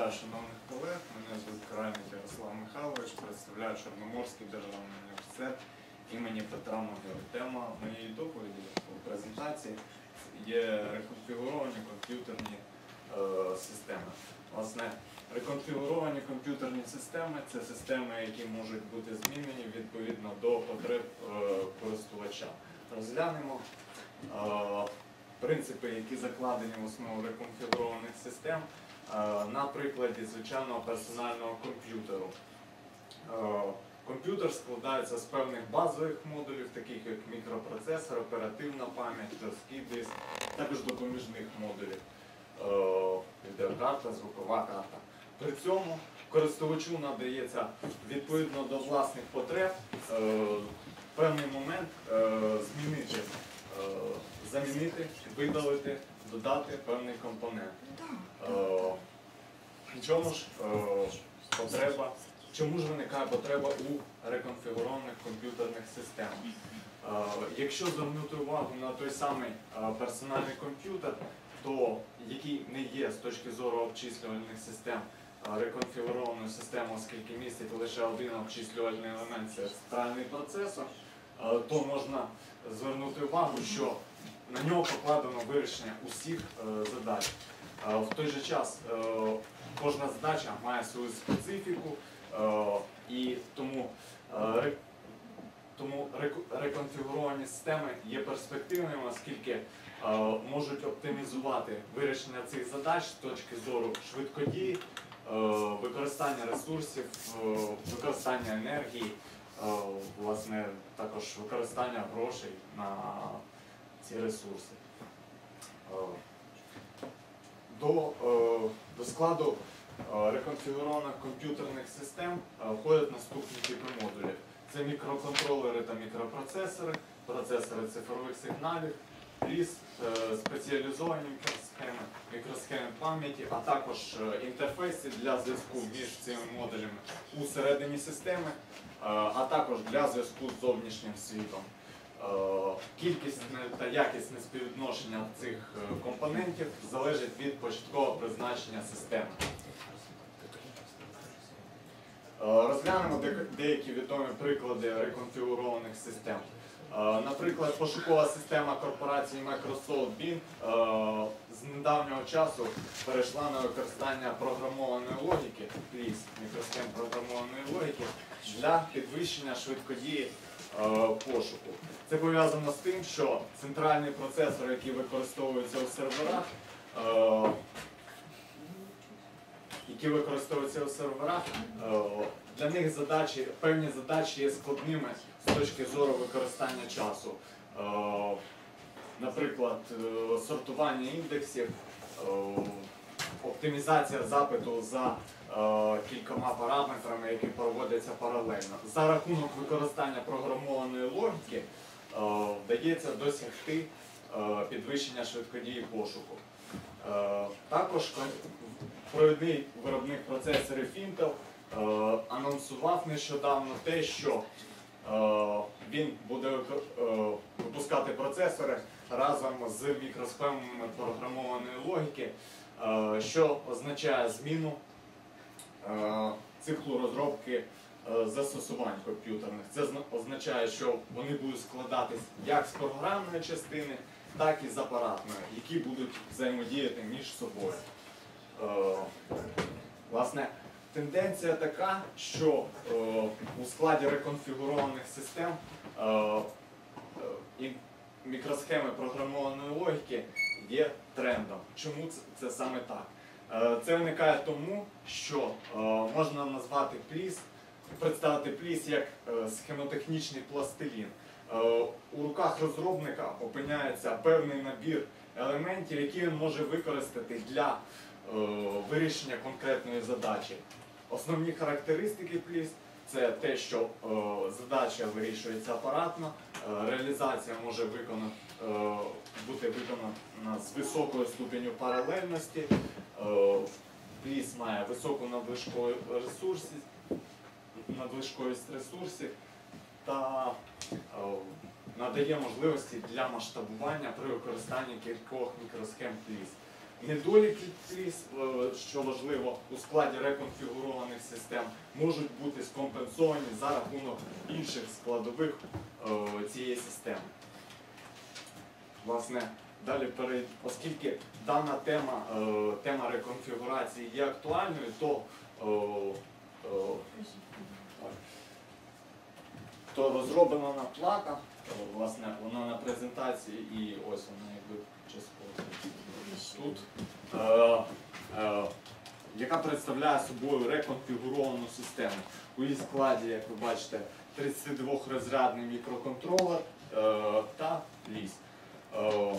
Шановних колег, мене звуть Крайник Ярослав Михайлович, представляю Чорноморський державний університет імені Петра Могили. Тема моєї доповіді у презентації є реконфігуровані комп'ютерні е, системи. Власне, реконфігуровані комп'ютерні системи це системи, які можуть бути змінені відповідно до потреб е, користувача. Розглянемо е, принципи, які закладені в основу реконфігурованих систем. Е, на прикладі звичайного персонального комп'ютеру. Е, Комп'ютер складається з певних базових модулів, таких як мікропроцесор, оперативна пам'ять, жорсткий диск, також допоміжних модулів, е, відеокарта, звукова карта. При цьому користувачу надається відповідно до власних потреб певний момент змінити, замінити, видалити, додати певний компонент. Е, В чому ж е, потреба, чому ж виникає потреба у реконфігурованих комп'ютерних системах? Е, Якщо звернути увагу на той самий е, персональний комп'ютер, то який не є з точки зору обчислювальних систем е, реконфігурованою системою, оскільки містить лише один обчислювальний елемент це центральний процесор, е, то можна звернути увагу, що на нього покладено вирішення усіх е, задач. Е, В той же час е, кожна задача має свою специфіку, і тому, тому реконфігуровані системи є перспективними, оскільки можуть оптимізувати вирішення цих задач з точки зору швидкодії, використання ресурсів, використання енергії, власне, також використання грошей на ці ресурси. Е, До, е, до складу е, реконфігурованих комп'ютерних систем е, входять наступні типи модулів. Це мікроконтролери та мікропроцесори, процесори цифрових сигналів, пліс, е, спеціалізовані мікросхеми, мікросхеми пам'яті, а також е, інтерфейси для зв'язку між цими модулями усередині системи, е, а також для зв'язку з зовнішнім світом. Кількісне та якісне співвідношення цих компонентів залежить від початкового призначення системи. Е, Розглянемо деякі відомі приклади реконфігурованих систем. Е, Наприклад, пошукова система корпорації Microsoft Bing е, з недавнього часу перейшла на використання програмованої логіки, пліс, мікросхем програмованої логіки для підвищення швидкодії пошуку. Це пов'язано з тим, що центральні процесори, які використовуються у серверах, які використовуються у серверах, е, для них задачі, певні задачі є складними з точки зору використання часу. Е, Наприклад, е, сортування індексів, оптимізація запиту за кількома параметрами, які проводяться паралельно. За рахунок використання програмованої логіки вдається досягти підвищення швидкодії пошуку. Е, Також провідний виробник процесорів Intel е, анонсував нещодавно те, що е, він буде випускати процесори разом з мікросхемами програмованої логіки, що означає зміну циклу розробки застосувань комп'ютерних. Це означає, що вони будуть складатись як з програмної частини, так і з апаратної, які будуть взаємодіяти між собою. Е, Власне, тенденція така, що е, у складі реконфігурованих систем е, мікросхеми програмованої логіки є трендом. Чому це, саме так? Це виникає тому, що можна назвати пліс, представити пліс як схемотехнічний пластилін. Е, У руках розробника опиняється певний набір елементів, які він може використати для е, вирішення конкретної задачі. Основні характеристики пліс це те, що е, задача вирішується апаратно, реалізація може бути виконана з високою ступеню паралельності, пліс має високу надлишковість ресурсів та надає можливості для масштабування при використанні кількох мікросхем пліс. Недоліки фліс, е, що важливо, у складі реконфігурованих систем можуть бути скомпенсовані за рахунок інших складових е, цієї системи. Власне, далі перейд... оскільки дана тема, е, тема реконфігурації є актуальною, то, е, е, то розроблена плата, е, власне, вона на презентації і ось вона якби частково тут, е, е, яка представляє собою реконфігуровану систему. У її складі, як ви бачите, 32-розрядний мікроконтролер е, та ліс. Е,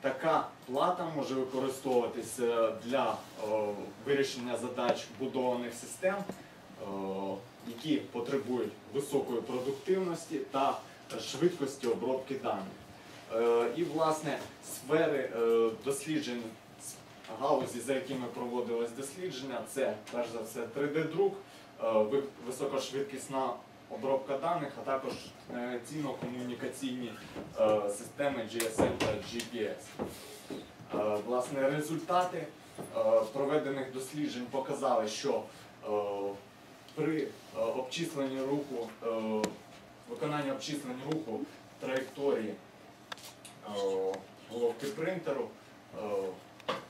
Така плата може використовуватися для е, вирішення задач будованих систем, е, які потребують високої продуктивності та швидкості обробки даних. Е, І, власне, сфери е, досліджень галузі, за якими проводилось дослідження, це перш за все 3D-друк, е, високошвидкісна обробка даних, а також навігаційно-комунікаційні системи GSM та GPS. Власне, результати проведених досліджень показали, що при е, обчисленні руху, е, виконанні обчислень руху траєкторії е, головки принтеру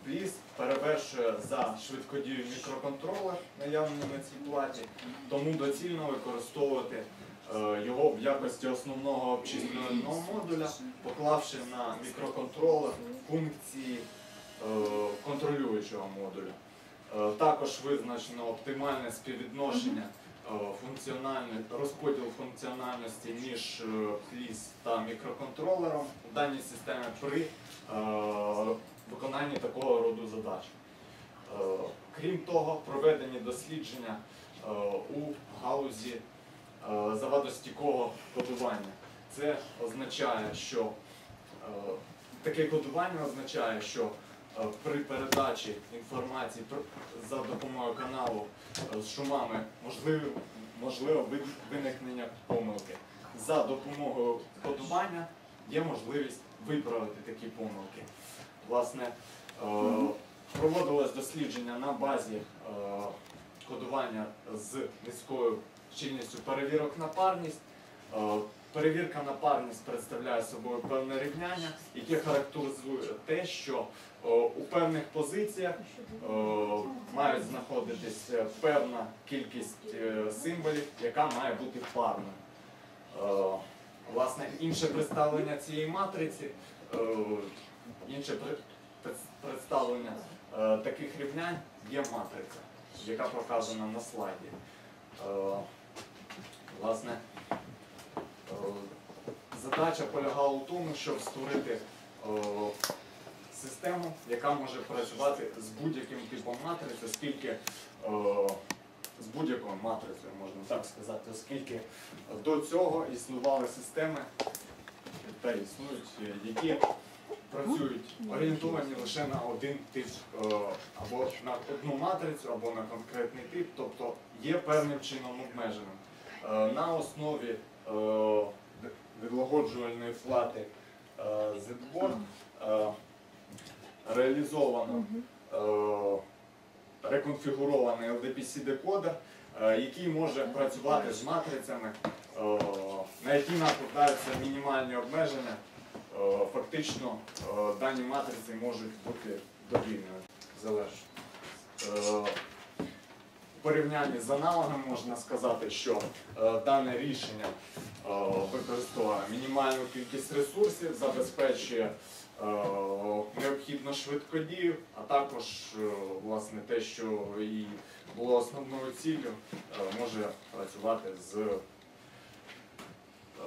Пліс перевершує за швидкодію мікроконтролер, наявний на цій платі, тому доцільно використовувати його в якості основного обчислювального модуля, поклавши на мікроконтролер функції контролюючого модуля. Е, Також визначено оптимальне співвідношення е, функціональне, розподіл функціональності між е, фліс та мікроконтролером у даній системі при виконанні такого роду задач. Крім того, проведені дослідження у галузі завадостійкого кодування. Це означає, що таке кодування означає, що при передачі інформації за допомогою каналу е, з шумами можливо, можливо виникнення помилки. За допомогою кодування є можливість виправити такі помилки. Власне, е, проводилось дослідження на базі е, кодування з низькою щільністю перевірок на парність. Перевірка на парність представляє собою певне рівняння, яке характеризує те, що е, у певних позиціях е, мають знаходитись певна кількість е, символів, яка має бути парною. Власне, інше представлення цієї матриці, інше представлення таких рівнянь є матриця, яка показана на слайді. Е, Власне, е, задача полягала у тому, щоб створити е, систему, яка може працювати з будь-яким типом матриці, оскільки е, з будь-якою матрицею, можна так сказати, оскільки до цього існували системи та існують, які працюють орієнтовані лише на один тип е, або на одну матрицю, або на конкретний тип, тобто є певним чином обмеженим. На основі відлагоджувальної плати е, Z-Board е, реалізовано е, реконфігурований LDPC декодер, е, який може працювати з матрицями, е, на які накладаються мінімальні обмеження. Е, Фактично е, дані матриці можуть бути довільними залежно. Е, У порівнянні з аналогом можна сказати, що е, дане рішення е, використовує мінімальну кількість ресурсів, забезпечує е, необхідну швидкодію, а також е, власне те, що і було основною ціллю, може працювати з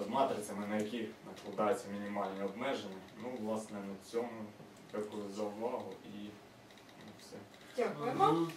матрицями, на які накладаються мінімальні обмеження. Ну, власне, на цьому дякую за увагу і все. Дякуємо.